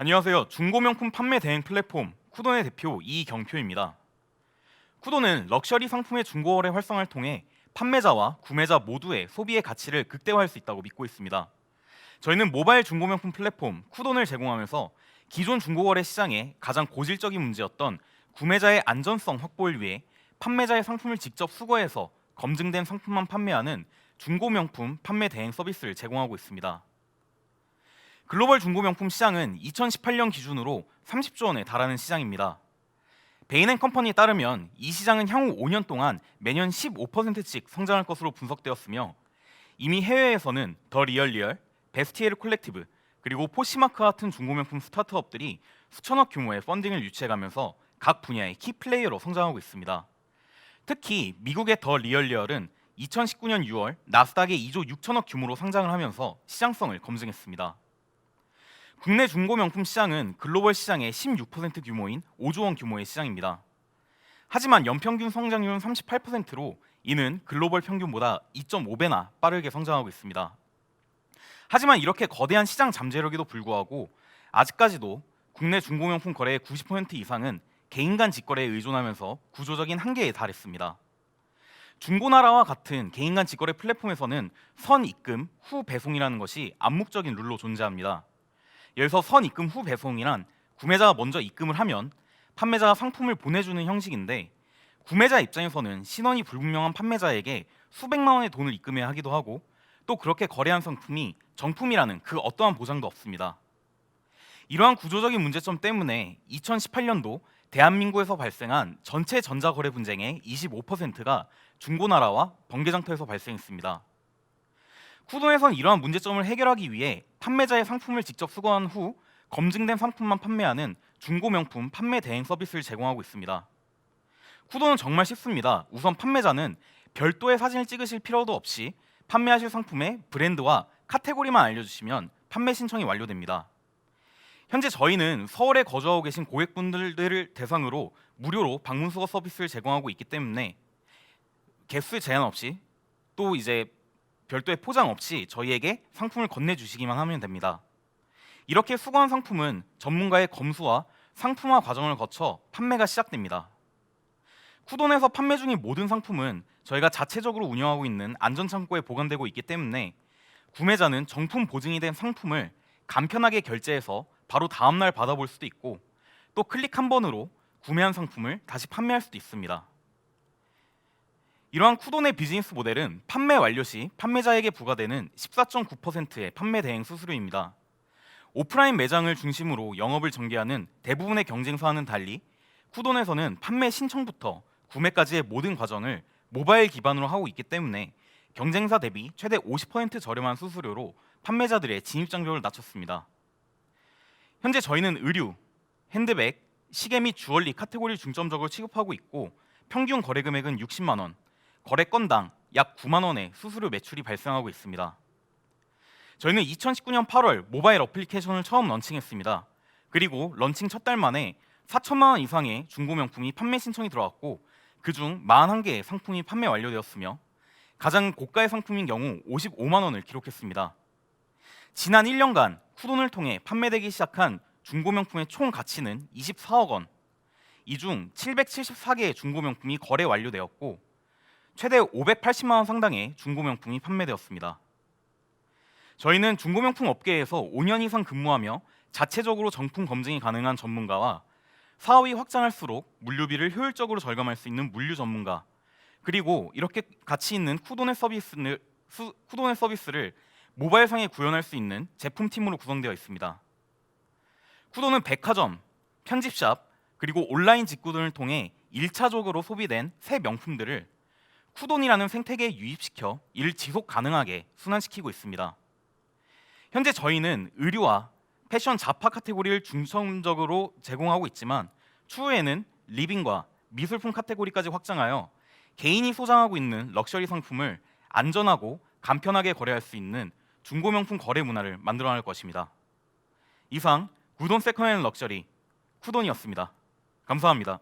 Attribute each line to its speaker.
Speaker 1: 안녕하세요. 중고명품 판매 대행 플랫폼 쿠돈의 대표 이경표입니다. 쿠돈은 럭셔리 상품의 중고거래 활성화를 통해 판매자와 구매자 모두의 소비의 가치를 극대화할 수 있다고 믿고 있습니다. 저희는 모바일 중고명품 플랫폼 쿠돈을 제공하면서 기존 중고거래 시장의 가장 고질적인 문제였던 구매자의 안전성 확보를 위해 판매자의 상품을 직접 수거해서 검증된 상품만 판매하는 중고명품 판매 대행 서비스를 제공하고 있습니다. 글로벌 중고명품 시장은 2018년 기준으로 30조 원에 달하는 시장입니다. 베인앤컴퍼니에 따르면 이 시장은 향후 5년 동안 매년 15%씩 성장할 것으로 분석되었으며 이미 해외에서는 더 리얼리얼, 베스티에르 콜렉티브 그리고 포시마크 같은 중고명품 스타트업들이 수천억 규모의 펀딩을 유치해가면서 각 분야의 키 플레이어로 성장하고 있습니다. 특히 미국의 더 리얼리얼은 2019년 6월 나스닥에 2조 6천억 규모로 상장을 하면서 시장성을 검증했습니다. 국내 중고 명품 시장은 글로벌 시장의 16% 규모인 5조 원 규모의 시장입니다. 하지만 연평균 성장률은 38%로 이는 글로벌 평균보다 2.5배나 빠르게 성장하고 있습니다. 하지만 이렇게 거대한 시장 잠재력에도 불구하고 아직까지도 국내 중고명품 거래의 90% 이상은 개인 간 직거래에 의존하면서 구조적인 한계에 달했습니다. 중고나라와 같은 개인 간 직거래 플랫폼에서는 선 입금 후 배송이라는 것이 암묵적인 룰로 존재합니다. 예를 들어서 선 입금 후 배송이란 구매자가 먼저 입금을 하면 판매자가 상품을 보내주는 형식인데 구매자 입장에서는 신원이 불분명한 판매자에게 수백만 원의 돈을 입금해야 하기도 하고 또 그렇게 거래한 상품이 정품이라는 그 어떠한 보장도 없습니다. 이러한 구조적인 문제점 때문에 2018년도 대한민국에서 발생한 전체 전자거래 분쟁의 25%가 중고나라와 번개장터에서 발생했습니다. 쿠돈에선 이러한 문제점을 해결하기 위해 판매자의 상품을 직접 수거한 후 검증된 상품만 판매하는 중고 명품 판매 대행 서비스를 제공하고 있습니다. 쿠돈은 정말 쉽습니다. 우선 판매자는 별도의 사진을 찍으실 필요도 없이 판매하실 상품의 브랜드와 카테고리만 알려주시면 판매 신청이 완료됩니다. 현재 저희는 서울에 거주하고 계신 고객분들을 대상으로 무료로 방문 수거 서비스를 제공하고 있기 때문에 개수 제한 없이 또 이제 별도의 포장 없이 저희에게 상품을 건네주시기만 하면 됩니다. 이렇게 수거한 상품은 전문가의 검수와 상품화 과정을 거쳐 판매가 시작됩니다. 쿠돈에서 판매 중인 모든 상품은 저희가 자체적으로 운영하고 있는 안전창고에 보관되고 있기 때문에 구매자는 정품 보증이 된 상품을 간편하게 결제해서 바로 다음 날 받아볼 수도 있고 또 클릭 한 번으로 구매한 상품을 다시 판매할 수도 있습니다. 이러한 쿠돈의 비즈니스 모델은 판매 완료 시 판매자에게 부과되는 14.9%의 판매 대행 수수료입니다. 오프라인 매장을 중심으로 영업을 전개하는 대부분의 경쟁사와는 달리 쿠돈에서는 판매 신청부터 구매까지의 모든 과정을 모바일 기반으로 하고 있기 때문에 경쟁사 대비 최대 50% 저렴한 수수료로 판매자들의 진입 장벽을 낮췄습니다. 현재 저희는 의류, 핸드백, 시계 및 주얼리 카테고리를 중점적으로 취급하고 있고 평균 거래 금액은 60만 원, 거래 건당 약 9만 원의 수수료 매출이 발생하고 있습니다. 저희는 2019년 8월 모바일 어플리케이션을 처음 런칭했습니다. 그리고 런칭 첫 달 만에 4천만 원 이상의 중고 명품이 판매 신청이 들어왔고 그중 41개의 상품이 판매 완료되었으며 가장 고가의 상품인 경우 55만 원을 기록했습니다. 지난 1년간 쿠돈을 통해 판매되기 시작한 중고 명품의 총 가치는 24억 원. 이 중 774개의 중고 명품이 거래 완료되었고 최대 580만 원 상당의 중고 명품이 판매되었습니다. 저희는 중고 명품 업계에서 5년 이상 근무하며 자체적으로 정품 검증이 가능한 전문가와 사업이 확장할수록 물류비를 효율적으로 절감할 수 있는 물류 전문가 그리고 이렇게 가치 있는 쿠돈의 서비스를 수, 쿠돈의 서비스를 모바일상에 구현할 수 있는 제품팀으로 구성되어 있습니다. 쿠돈은 백화점, 편집샵 그리고 온라인 직구 등을 통해 1차적으로 소비된 새 명품들을 쿠돈이라는 생태계에 유입시켜 이를 지속 가능하게 순환시키고 있습니다. 현재 저희는 의류와 패션 자파 카테고리를 중점적으로 제공하고 있지만 추후에는 리빙과 미술품 카테고리까지 확장하여 개인이 소장하고 있는 럭셔리 상품을 안전하고 간편하게 거래할 수 있는 중고명품 거래 문화를 만들어 나갈 것입니다. 이상 구돈 세컨핸드 럭셔리 쿠돈이었습니다. 감사합니다.